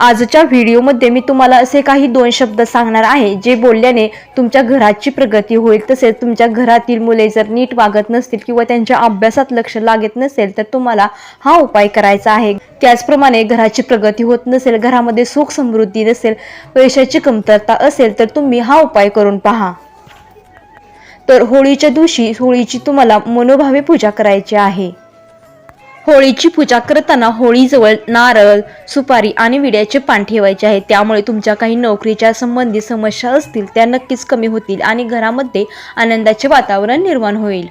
आजच्या व्हिडिओमध्ये मी तुम्हाला असे काही दोन शब्द सांगणार आहे जे बोलल्याने तुमच्या घराची प्रगती होईल. तसेच तुमच्या घरातील मुले जर नीट वागत नसतील किंवा त्यांच्या अभ्यासात लक्ष लागत नसेल तर तुम्हाला हा उपाय करायचा आहे. त्याचप्रमाणे घराची प्रगती होत नसेल घरामध्ये सुख समृद्धी नसेल पैशाची कमतरता असेल तर तुम्ही हा उपाय करून पहा. तर होळीच्या दिवशी होळीची तुम्हाला मनोभावे पूजा करायची आहे. होळीची पूजा करताना होळीजवळ नारळ सुपारी आणि विड्याचे पान ठेवायचे आहे. त्यामुळे तुमच्या काही नोकरीच्या संबंधित समस्या असतील त्या नक्कीच कमी होतील आणि घरामध्ये आनंदाचे वातावरण निर्माण होईल.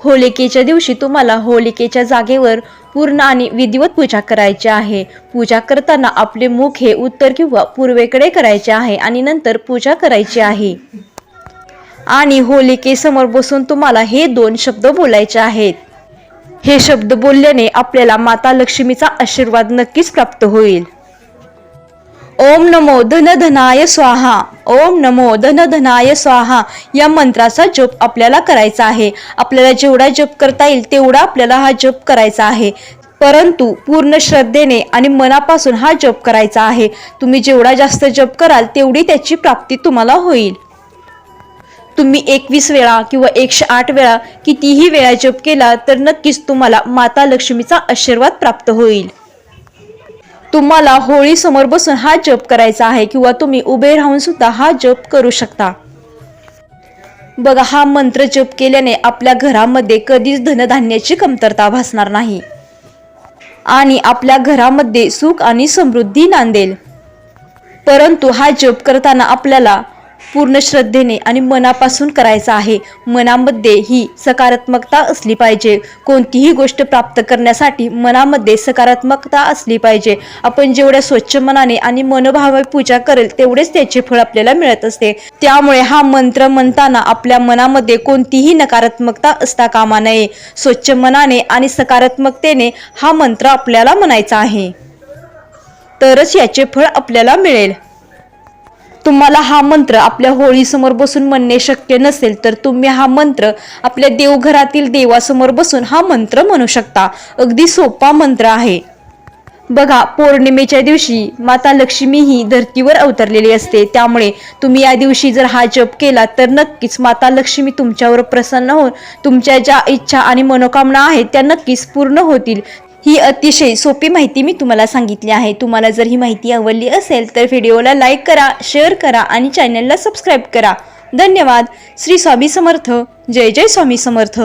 होलिकेच्या दिवशी तुम्हाला होलिकेच्या जागेवर पूर्ण आणि विधिवत पूजा करायची आहे. पूजा करताना आपले मुख हे उत्तर किंवा पूर्वेकडे करायचे आहे आणि नंतर पूजा करायची आहे. आणि होलिकेसमोर बसून तुम्हाला हे दोन शब्द बोलायचे आहेत. हे शब्द बोलल्याने आपल्याला माता लक्ष्मीचा आशीर्वाद नक्कीच प्राप्त होईल. ओम नमो धन धनाय स्वाहा. ओम नमो धन धनाय स्वाहा. या मंत्राचा जप आपल्याला करायचा आहे. आपल्याला जेवढा जप करता येईल तेवढा आपल्याला हा जप करायचा आहे. परंतु पूर्ण श्रद्धेने आणि मनापासून हा जप करायचा आहे. तुम्ही जेवढा जास्त जप कराल तेवढी त्याची प्राप्ती तुम्हाला होईल. तुम्ही एकवीस वेळा किंवा एकशे आठ वेळा कितीही वेळा जप केला तर नक्कीच तुम्हाला माता लक्ष्मीचा आशीर्वाद प्राप्त होईल. तुम्हाला होळी समोर बसून हा जप करायचा आहे किंवा तुम्ही उभे राहून सुद्धा हा जप करू शकता. बघा हा मंत्र जप केल्याने आपल्या घरामध्ये कधीच धनधान्याची कमतरता भासणार नाही. आणि आपल्या घरामध्ये सुख आणि समृद्धी नांदेल. परंतु हा जप करताना आपल्याला पूर्ण श्रद्धेने आणि मनापासून करायचा आहे. मनामध्ये ही सकारात्मकता असली पाहिजे. कोणतीही गोष्ट प्राप्त करण्यासाठी मनामध्ये सकारात्मकता असली पाहिजे. आपण जेवढ्या स्वच्छ मनाने आणि मनोभावे पूजा करेल तेवढेच त्याचे फळ आपल्याला मिळत असते. त्यामुळे हा मंत्र म्हणताना आपल्या मनामध्ये कोणतीही नकारात्मकता असता कामा नये. स्वच्छ मनाने आणि सकारात्मकतेने हा मंत्र आपल्याला म्हणायचा आहे. तरच याचे फळ आपल्याला मिळेल. तुम्हाला हा मंत्र आपल्या होळीसमोर बसून म्हणणे शक्य नसेल तर तुम्ही हा मंत्र आपल्या देवघरातील देवासमोर बसून हा मंत्र म्हणू शकता. अगदी सोपा मंत्र आहे. बघा पौर्णिमेच्या दिवशी माता लक्ष्मी ही धर्तीवर अवतरलेली असते. त्यामुळे तुम्ही या दिवशी जर हा जप केला तर नक्कीच माता लक्ष्मी तुमच्यावर प्रसन्न होऊन तुमच्या ज्या इच्छा आणि मनोकामना आहेत त्या नक्कीच पूर्ण होतील. ही अतिशय सोपी माहिती मी तुम्हाला सांगितली आहे. तुम्हाला जर ही माहिती आवडली असेल तर व्हिडिओला लाईक करा शेअर करा आणि चॅनलला सबस्क्राईब करा. धन्यवाद. श्री स्वामी समर्थ. जय जय स्वामी समर्थ.